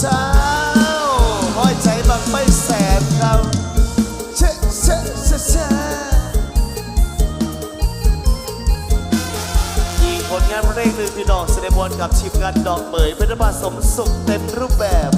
เช้าห้อยใจบังไม่แสนคำเชะเชะเชะเชะมีผลงานเพลงหนึ่งพี่น้องแสดบอลกับชิมงานดอกเบยเป็นระบาสมสุขเต็มรูปแบบ